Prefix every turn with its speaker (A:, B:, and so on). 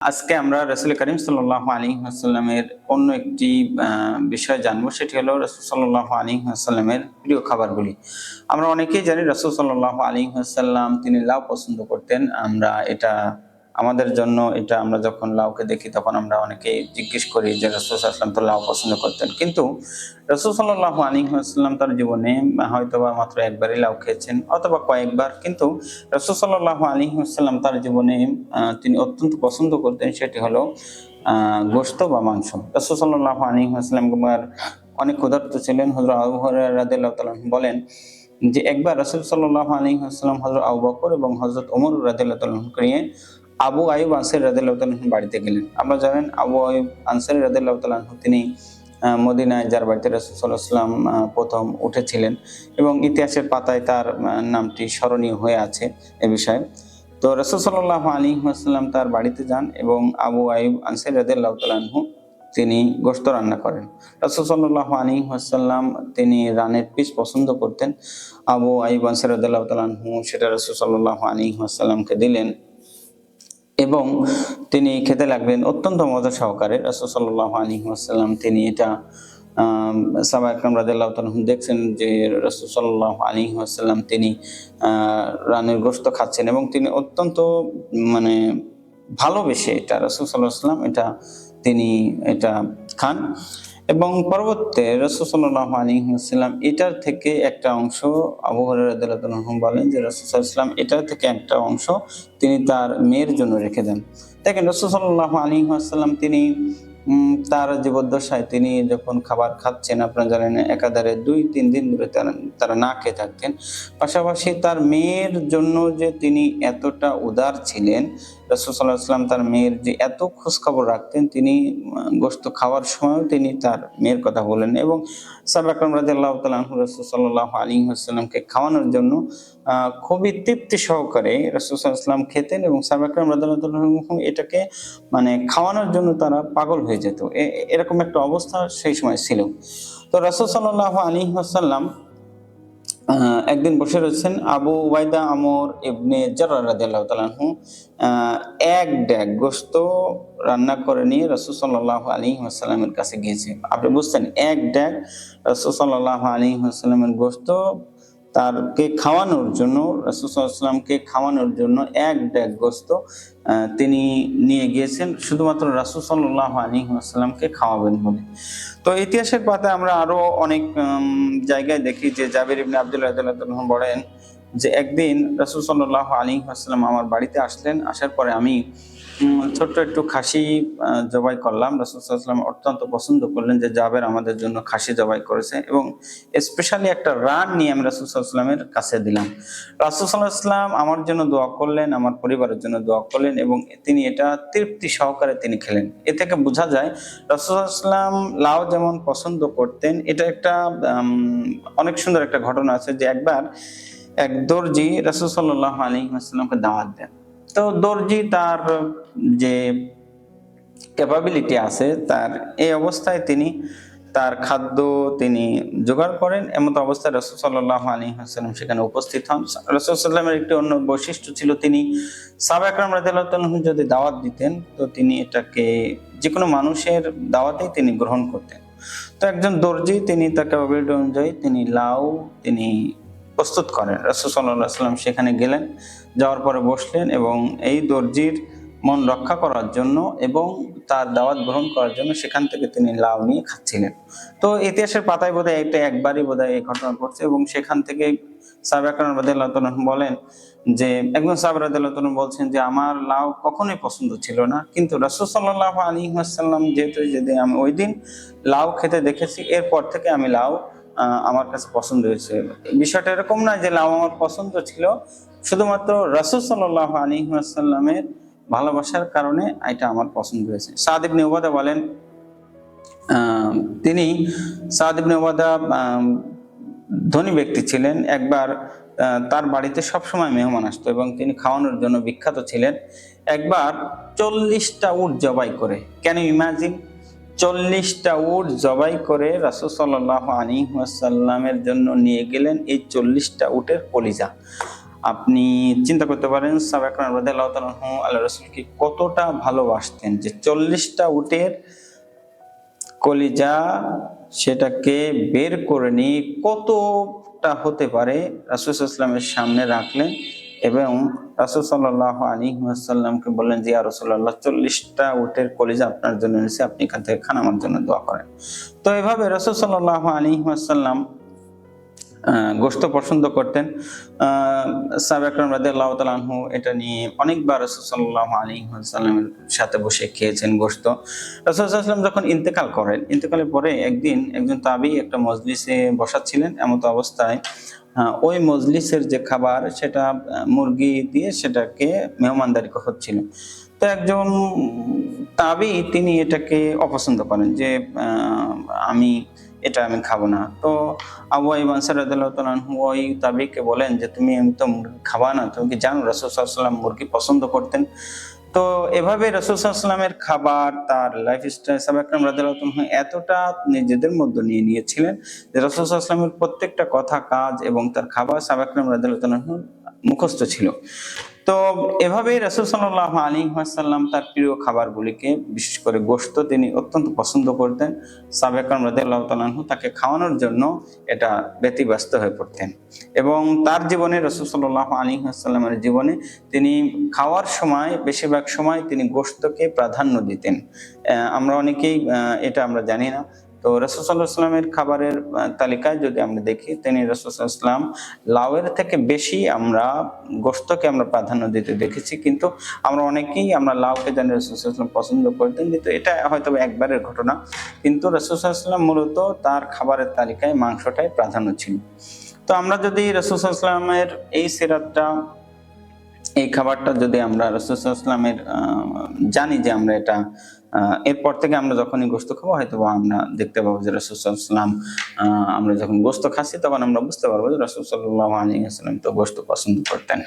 A: আজকে আমরা রসুল করিম সাল্লাহ আলী আসাল্লামের অন্য একটি বিষয় জানব, সেটি হলো রসুল সাল্লাহ আলী আসাল্লামের প্রিয় খাবারগুলি। আমরা অনেকেই জানি রসুল সাল্লাহ আলী আসাল্লাম তিনি লাউ পছন্দ করতেন, আমরা এটা আমাদের জন্য এটা আমরা যখন লাউকে দেখি, তখন আমরা অনেকেই জিজ্ঞেস করি যে, রসুল তো লাউ পছন্দ করতেন। কিন্তু রসুল সাল্লাহ আলী আসাল্লাম তার জীবনে হয়তো বা মাত্র একবারই লাউ খেয়েছেন অথবা কয়েকবার। কিন্তু রসুল সাল্লাহ আলী আসাল্লাম তার জীবনে তিনি অত্যন্ত পছন্দ করতেন সেটি হলো গোশত বা মাংস। রসুল সাল্লাহ আলী আসাল্লাম অনেক ক্ষুধার্ত ছিলেন। হজরত আবু রাদিল্লাহ বলেন যে, একবার রসুল সাল্লাহ আলী আসসালাম হজরত আবু বকর এবং হজরত ওমর রাদিল্লাহ নিয়ে আবু আয়ুব আনসারি রাদিল্লাহ বাড়িতে গেলেন। আমরা জানেন, আবু আয়ুব আনসারি রাদিল্লাহ তিনি মদিনায় যার বাড়িতে রসুলাম প্রথম উঠেছিলেন এবং ইতিহাসের পাতায় তার নামটি স্মরণীয় হয়ে আছে এ বিষয়ে। তো রসুল আলী আসসালাম তার বাড়িতে যান এবং আবু আয়ুব আনসারি তালাহু তিনি গোশত রান্না করেন। রসুল সাল্লাহ আলী আসাল্লাম তিনি রানের পিস পছন্দ করতেন। আবু আইব আনসার তালাহু সেটা রসুল সাল্লাহ আলী আসাল্লামকে দিলেন। এবং তিনি খেতে লাগলেন অত্যন্ত মজা সহকারে। রাসুল সাল্লাহ আলী আসসালাম তিনি এটা সাবা আকরাম রাজাল্লাহ দেখছেন যে রাসুল সাল্লাহ আলী আসসালাম তিনি রানের গোস্ত খাচ্ছেন এবং তিনি অত্যন্ত মানে ভালোবেসে এটা, রাসুল সাল্লাহ সাল্লাম এটা তিনি এটা খান। এবং পরবর্তীতে রসুল সাল্লাহ আলী সাল্লাম এটার থেকে একটা অংশ আবু হরাহ বলেন যে রসুল সাল্লাম এটার থেকে একটা অংশ তিনি তার মেয়ের জন্য রেখে দেন। দেখেন রসুল সাল্লাহ আলী তিনি তার জীবদ্দশায় তিনি যখন খাবার খাচ্ছেন, আপনারা জানেন একাধারে দুই, তিন দিন ধরে তারা তারা না খেয়ে থাকতেন। পাশাপাশি তার মেয়ের জন্য যে তিনি এতটা উদার ছিলেন রসুল্লাহাম তার মেয়ের যে এত খোঁজখবর রাখতেন, তিনি গোশত খাওয়ার সময়ও তিনি তার মেয়ের কথা বলেন এবং সাবাকরম রাজি আল্লাহ তালাহ রসুল সাল্লাহ আলী আসসালামকে খাওয়ানোর জন্য খুবই তৃপ্তি সহকারে রসুলাম খেতেন এবং সাবাকরম রাজু এটাকে মানে খাওয়ানোর জন্য তারা পাগল হয়ে যেত। এরকম একটা অবস্থা সেই সময় ছিল। তো রসুল সাল্লাহ আলী আসাল্লাম একদিন বসে রয়েছেন আবু ওয়াইদা আমর ইবনে জরাহু এক ড্যাগ গোস্ত রান্না করে নিয়ে রসুল সাল্লাহ আলী হাসালামের কাছে গিয়েছে। আপনি বুঝছেন, এক ড্যাগ রসুল সাল্লাহ আলী হাসালামের গোশত তারকে খাওয়ানোর জন্য ওয়াসাল্লামকে খাওয়ানোর জন্য এক ড্যাগ তিনি নিয়ে গিয়েছেন। শুধুমাত্র আলাইহি ওয়াসাল্লামকে খাওয়াবেন বলে। তো ইতিহাসের পাতায় আমরা আরও অনেক জায়গায় দেখি যে জাবির ইবনে আবদুল্লাহ বলেন যে একদিন রাসূল সাল্লাল্লাহু আলাইহি ওয়াসাল্লাম আমার বাড়িতে আসলেন, আসার পরে আমি ছোট্ট একটু খাসি জবাই করলাম। রাসূল ওয়াসাল্লাম অত্যন্ত পছন্দ করলেন যে জাবের আমাদের জন্য খাসি জবাই করেছে এবং স্পেশালি একটা রান নিয়ে আমি রাসূল ওয়াসাল্লামের কাছে দিলাম। রাসূল সাল্লাল্লাহু আমার জন্য দোয়া করলেন, আমার পরিবারের জন্য দোয়া করলেন এবং তিনি এটা তৃপ্তি সহকারে তিনি খেলেন। এ থেকে বোঝা যায় রসুলাম লাউ যেমন পছন্দ করতেন, এটা একটা অনেক সুন্দর একটা ঘটনা আছে যে একবার এক দর্জি রসুল সাল্লাহ আলী আসসালামকে দাওয়াত দেন। তো দর্জি তার যে ক্যাপাবিলিটি আছে, তার এই অবস্থায় তিনি তার খাদ্য তিনি জোগাড় করেন। এমত অবস্থায় রসুল সাল্লাহ আলী হাসালাম সেখানে উপস্থিত হন। রসুল সাল্লামের একটি অন্য বৈশিষ্ট্য ছিল, তিনি সাব আকরাম রাজিয়াল্লাহ যদি দাওয়াত দিতেন, তো তিনি এটাকে যে কোনো মানুষের দাওয়াতেই তিনি গ্রহণ করতেন। তো একজন দর্জি, তিনি তার ক্যাপাবিলিটি অনুযায়ী তিনি লাউ, তিনি প্রস্তুত করেন। রসুল সাল্লাম সেখানে গেলেন, যাওয়ার পরে বসলেন এবং এই দর্জির মন রক্ষা করার জন্য এবং তার দাওয়াত গ্রহণ করার জন্য সেখান থেকে তিনি লাউ নিয়ে খাচ্ছিলেন। তো ইতিহাসের পাতায় বোধহয় এটা একবারই বোধহয় এই ঘটনা ঘটছে এবং সেখান থেকে সাবেকান বলেন যে, একজন সাবরাদ বলছেন যে, আমার লাউ কখনোই পছন্দ ছিল না, কিন্তু রসুল সাল্লাহ আলী আসাল্লাম যেহেতু, যেদিন আমি ওই দিন লাউ খেতে দেখেছি, এরপর থেকে আমি লাউ আমার কাছে পছন্দ হয়েছে। বিষয়টা এরকম না যে লাউ আমার পছন্দ ছিল, শুধুমাত্র রসুল সাল্লাহ আলী আসাল্লামের ভালোবাসার কারণে এটা আমার পছন্দ হয়েছে। সাদ ইবনে বলেন তিনি সাদ ইবনে ধনী ব্যক্তি ছিলেন, একবার তার বাড়িতে সবসময় মেহমান আসতো এবং তিনি খাওয়ানোর জন্য বিখ্যাত ছিলেন। একবার চল্লিশটা উট জবাই করে ক্যান ইমাজিন চল্লিশটা উট জবাই করে রাসুল সাল্লাহ আলী জন্য নিয়ে গেলেন এই চল্লিশটা উটের কলিজা। আপনি চিন্তা করতে পারেন আনহু আল্লাহ রসুলকে কতটা ভালোবাসতেন যে চল্লিশটা উটের কলিজা সেটাকে বের করে নিয়ে কতটা হতে পারে, রাসুল সামনে রাখলেন। এবং রাসুল সাল্লাহ আলী সাল্লামকে বললেন যে রসুল্লাহ চল্লিশটা উটের কলিজা আপনার জন্য এনেছে, আপনি এখান থেকে খান, আমার জন্য দোয়া করেন। তো এভাবে রসুল সাল্লাহ আলী সাল্লাম গোস্ত পছন্দ করতেন। সাহেব আকরম রাজি এটা নিয়ে অনেকবার রসুল্লাহ আলী সাল্লামের সাথে বসে খেয়েছেন গোস্ত রসুলাম যখন ইন্তেকাল করেন, ইন্তেকালের পরে একদিন একজন তাবি একটা মজলিসে বসাচ্ছিলেন এমতো অবস্থায়। ওই মজলিসের যে খাবার সেটা মুরগি দিয়ে সেটাকে মেহমানদারি হচ্ছিল তো একজন তাবি তিনি এটাকে অপছন্দ করেন যে আমি এটা আমি খাব না। তো আবু রাদিয়াল্লাহু তাআলা ওই তাবিকে বলেন যে, তুমি তো মুরগি খাবা না। তুমি কি জানো রাসূল সাল্লাল্লাহু মুরগি পছন্দ করতেন? তো এভাবে রাসূল সাল্লাল্লাহু খাবার, তার লাইফ স্টাইল তাআলা আনহু এতটা নিজেদের মধ্যে নিয়ে নিয়েছিলেন যে, রাসূল সাল্লাল্লাহু প্রত্যেকটা কথা, কাজ এবং তার খাবার রাদিয়াল্লাহু তাআলা মুখস্থ ছিল। তো এভাবেই রাসূল সাল্লাল্লাহু আলাইহি ওয়াসাল্লাম তার প্রিয় খাবারগুলিকে, বিশেষ করে গোশত তিনি অত্যন্ত পছন্দ করতেন। সাবেকান রাদিয়াল্লাহু তাআলা তাকে খাওয়ানোর জন্য এটা ব্যতিব্যস্ত হয়ে পড়তেন। এবং তার জীবনে রাসূল সাল্লাল্লাহু আলাইহি ওয়াসাল্লামের জীবনে তিনি খাওয়ার সময়, বেশিরভাগ সময় তিনি গোশতকে প্রাধান্য দিতেন। আমরা অনেকেই এটা আমরা জানি না। তো রসুসাল্লাহামের খাবারের তালিকায় যদি আমরা দেখি, তিনি রসুসাল্লাম লাউয়ের থেকে বেশি আমরা গোস্তকে আমরা প্রাধান্য দিতে দেখেছি। কিন্তু আমরা অনেকেই আমরা লাউকে জানি রসুসাল্লাম পছন্দ করতেন, কিন্তু এটা হয়তো একবারের ঘটনা। কিন্তু রসুসাল্লাম মূলত তার খাবারের তালিকায় মাংসটাই প্রাধান্য ছিল। তো আমরা যদি রসুসাল্লামের এই সিরাতটা এই খাবারটা যদি আমরা রসুলামের জানি যে আমরা এটা এরপর থেকে আমরা যখনই গোস্ত খাব হয়তো আমরা দেখতে পাবো যে রসুলাম আমরা যখন গোস্ত খাচ্ছি, তখন আমরা বুঝতে পারব যে রসুল সাল্লাহ আলী তো গোস্ত পছন্দ করতেন।